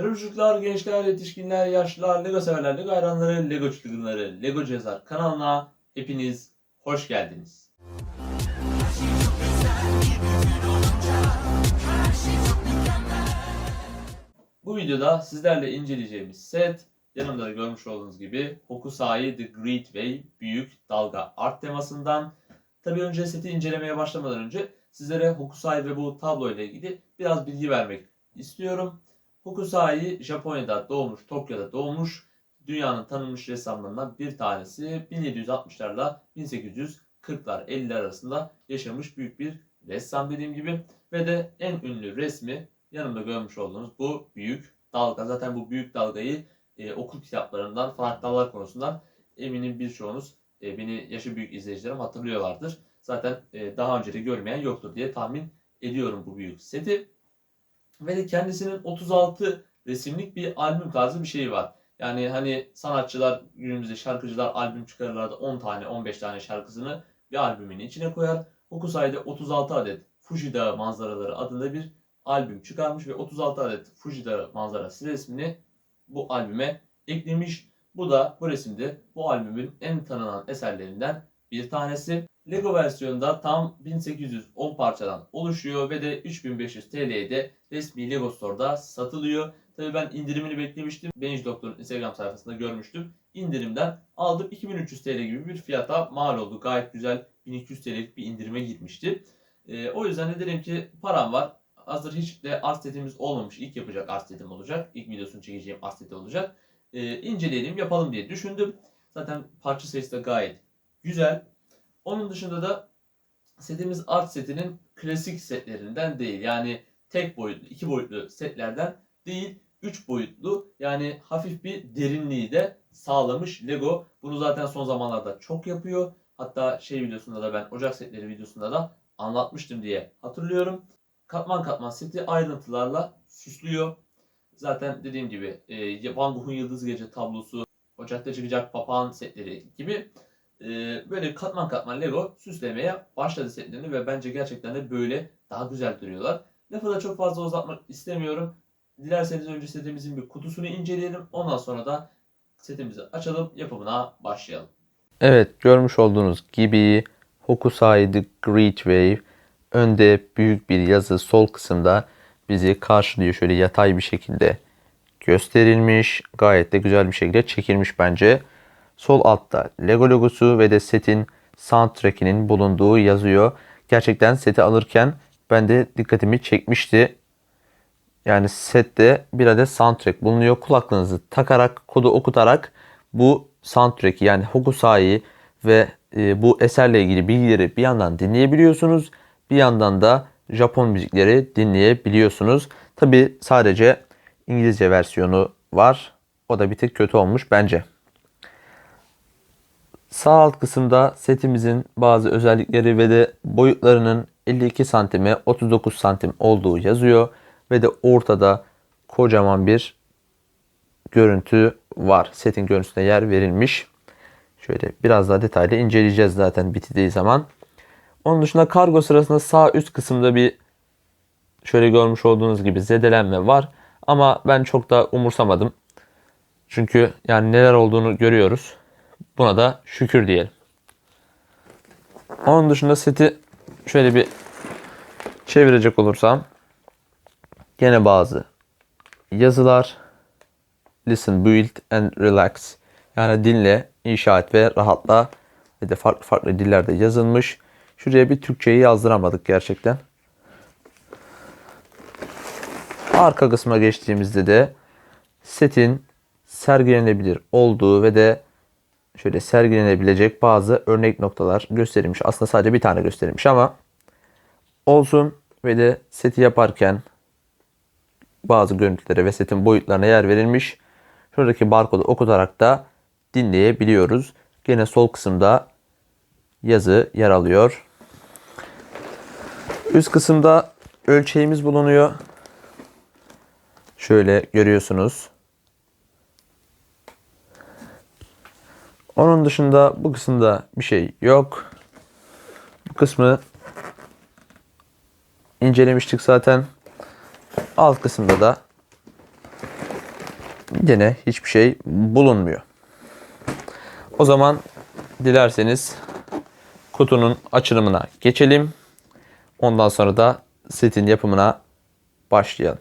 Merhaba çocuklar, gençler, yetişkinler, yaşlılar, Lego severler, Lego hayranları, Lego çılgınları, Lego Cezar kanalına hepiniz hoş geldiniz. Bu videoda sizlerle inceleyeceğimiz set, yanımda da görmüş olduğunuz gibi Hokusai The Great Wave Büyük Dalga art temasından. Tabii önce seti incelemeye başlamadan önce sizlere Hokusai ve bu tablo ile ilgili biraz bilgi vermek istiyorum. Hokusai Japonya'da doğmuş, Tokyo'da doğmuş. Dünyanın tanınmış ressamlarından bir tanesi 1760'larla 1840'lar 50'ler arasında yaşamış büyük bir ressam dediğim gibi. Ve de en ünlü resmi yanımda görmüş olduğunuz bu büyük dalga. Zaten bu büyük dalgayı e, okul kitaplarından, farklı dalgalar konusundan eminim birçoğunuz e, beni yaşı büyük izleyicilerim hatırlıyorlardır. Zaten e, daha önce de görmeyen yoktur diye tahmin ediyorum bu büyük seti. Ve de kendisinin 36 resimlik bir albüm tarzı bir şeyi var. Yani hani sanatçılar günümüzde şarkıcılar albüm çıkarırlar da 10 tane 15 tane şarkısını bir albümün içine koyar. Hokusai'de 36 adet Fuji Dağı manzaraları adında bir albüm çıkarmış ve 36 adet Fuji Dağı manzarası resmini bu albüme eklemiş. Bu da bu resimde bu albümün en tanınan eserlerinden bir tanesi. Lego versiyonunda tam 1810 parçadan oluşuyor ve de 3500 TL'ye de resmi Lego Store'da satılıyor. Tabii ben indirimini beklemiştim. Benji Doktor'un Instagram sayfasında görmüştüm. İndirimden aldım 2300 TL gibi bir fiyata mal oldu. Gayet güzel 1200 TL'lik bir indirime gitmişti. Ee, o yüzden de dedim ki param var. Hazır hiç de art setimiz olmamış. İlk yapacak art setim olacak. İlk videosunu çekeceğim art seti olacak. Ee, inceleyelim yapalım diye düşündüm. Zaten parça sayısı da gayet güzel. Onun dışında da setimiz art setinin klasik setlerinden değil. Yani tek boyutlu, iki boyutlu setlerden değil, üç boyutlu yani hafif bir derinliği de sağlamış Lego. Bunu zaten son zamanlarda çok yapıyor. Hatta şey videosunda da ben Ocak setleri videosunda da anlatmıştım diye hatırlıyorum. Katman katman seti ayrıntılarla süslüyor. Zaten dediğim gibi e, Van Gogh'un Yıldız Gece tablosu, Ocak'ta çıkacak papağan setleri gibi e, böyle katman katman Lego süslemeye başladı setlerini ve bence gerçekten de böyle daha güzel duruyorlar. Lafı da çok fazla uzatmak istemiyorum. Dilerseniz önce setimizin bir kutusunu inceleyelim. Ondan sonra da setimizi açalım, yapımına başlayalım. Evet görmüş olduğunuz gibi Hokusai The Great Wave önde büyük bir yazı sol kısımda bizi karşılıyor. Şöyle yatay bir şekilde gösterilmiş. Gayet de güzel bir şekilde çekilmiş bence. Sol altta Lego logosu ve de setin soundtrack'inin bulunduğu yazıyor. Gerçekten seti alırken ben de dikkatimi çekmişti. Yani sette bir adet soundtrack bulunuyor. Kulaklığınızı takarak, kodu okutarak bu soundtrack'i yani Hokusai ve e, bu eserle ilgili bilgileri bir yandan dinleyebiliyorsunuz. Bir yandan da Japon müzikleri dinleyebiliyorsunuz. Tabi sadece İngilizce versiyonu var. O da bir tık kötü olmuş bence. Sağ alt kısımda setimizin bazı özellikleri ve de boyutlarının 52 santime 39 santim olduğu yazıyor. Ve de ortada kocaman bir görüntü var. Setin görüntüsüne yer verilmiş. Şöyle biraz daha detaylı inceleyeceğiz zaten bitirdiği zaman. Onun dışında kargo sırasında sağ üst kısımda bir şöyle görmüş olduğunuz gibi zedelenme var. Ama ben çok da umursamadım. Çünkü yani neler olduğunu görüyoruz. Buna da şükür diyelim. Onun dışında seti şöyle bir çevirecek olursam gene bazı yazılar listen, build and relax yani dinle, inşa et ve rahatla ve de farklı farklı dillerde yazılmış. Şuraya bir Türkçeyi yazdıramadık gerçekten. Arka kısma geçtiğimizde de setin sergilenebilir olduğu ve de şöyle sergilenebilecek bazı örnek noktalar gösterilmiş. Aslında sadece bir tane gösterilmiş ama olsun ve de seti yaparken bazı görüntülere ve setin boyutlarına yer verilmiş. Şuradaki barkodu okutarak da dinleyebiliyoruz. Gene sol kısımda yazı yer alıyor. Üst kısımda ölçeğimiz bulunuyor. Şöyle görüyorsunuz. Onun dışında bu kısımda bir şey yok. Bu kısmı incelemiştik zaten. Alt kısımda da Yine hiçbir şey bulunmuyor. O zaman dilerseniz kutunun açılımına geçelim. Ondan sonra da setin yapımına başlayalım.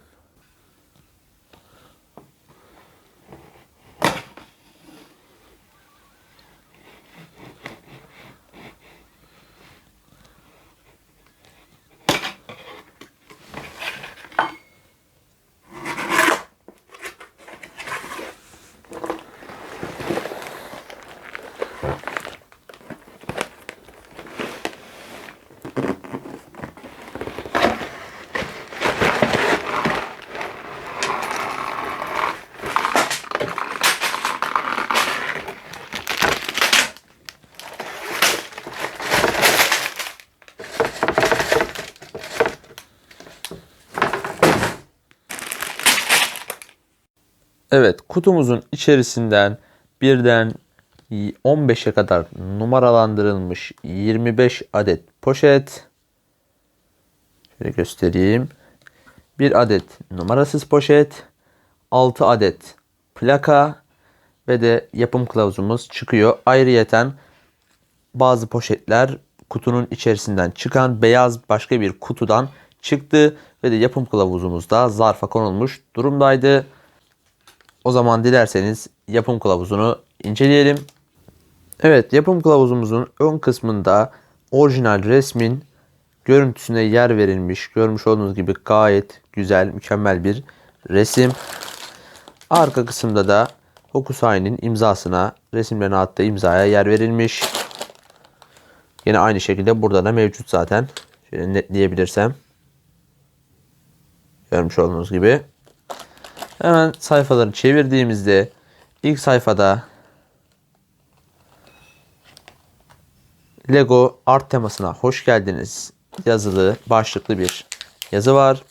Evet, kutumuzun içerisinden birden 15'e kadar numaralandırılmış 25 adet poşet. Şöyle göstereyim. Bir adet numarasız poşet, 6 adet plaka ve de yapım kılavuzumuz çıkıyor. Ayrıyeten bazı poşetler kutunun içerisinden çıkan beyaz başka bir kutudan çıktı ve de yapım kılavuzumuz da zarfa konulmuş durumdaydı. O zaman dilerseniz yapım kılavuzunu inceleyelim. Evet yapım kılavuzumuzun ön kısmında orijinal resmin görüntüsüne yer verilmiş. Görmüş olduğunuz gibi gayet güzel, mükemmel bir resim. Arka kısımda da Hokusai'nin imzasına, resimlerine attığı imzaya yer verilmiş. Yine aynı şekilde burada da mevcut zaten. Şöyle netleyebilirsem. Görmüş olduğunuz gibi. Hemen sayfaları çevirdiğimizde ilk sayfada Lego art temasına hoş geldiniz yazılı başlıklı bir yazı var.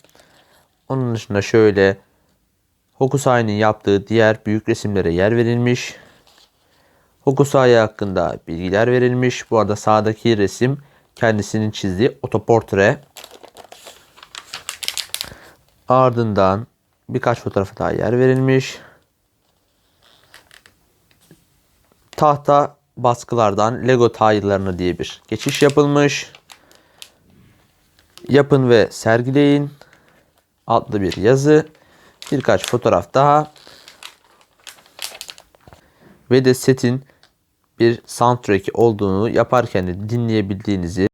Onun dışında şöyle Hokusai'nin yaptığı diğer büyük resimlere yer verilmiş. Hokusai hakkında bilgiler verilmiş. Bu arada sağdaki resim kendisinin çizdiği otoportre. Ardından birkaç fotoğrafa daha yer verilmiş. Tahta baskılardan Lego taylarına diye bir geçiş yapılmış. Yapın ve sergileyin adlı bir yazı. Birkaç fotoğraf daha. Ve de setin bir soundtrack olduğunu yaparken de dinleyebildiğinizi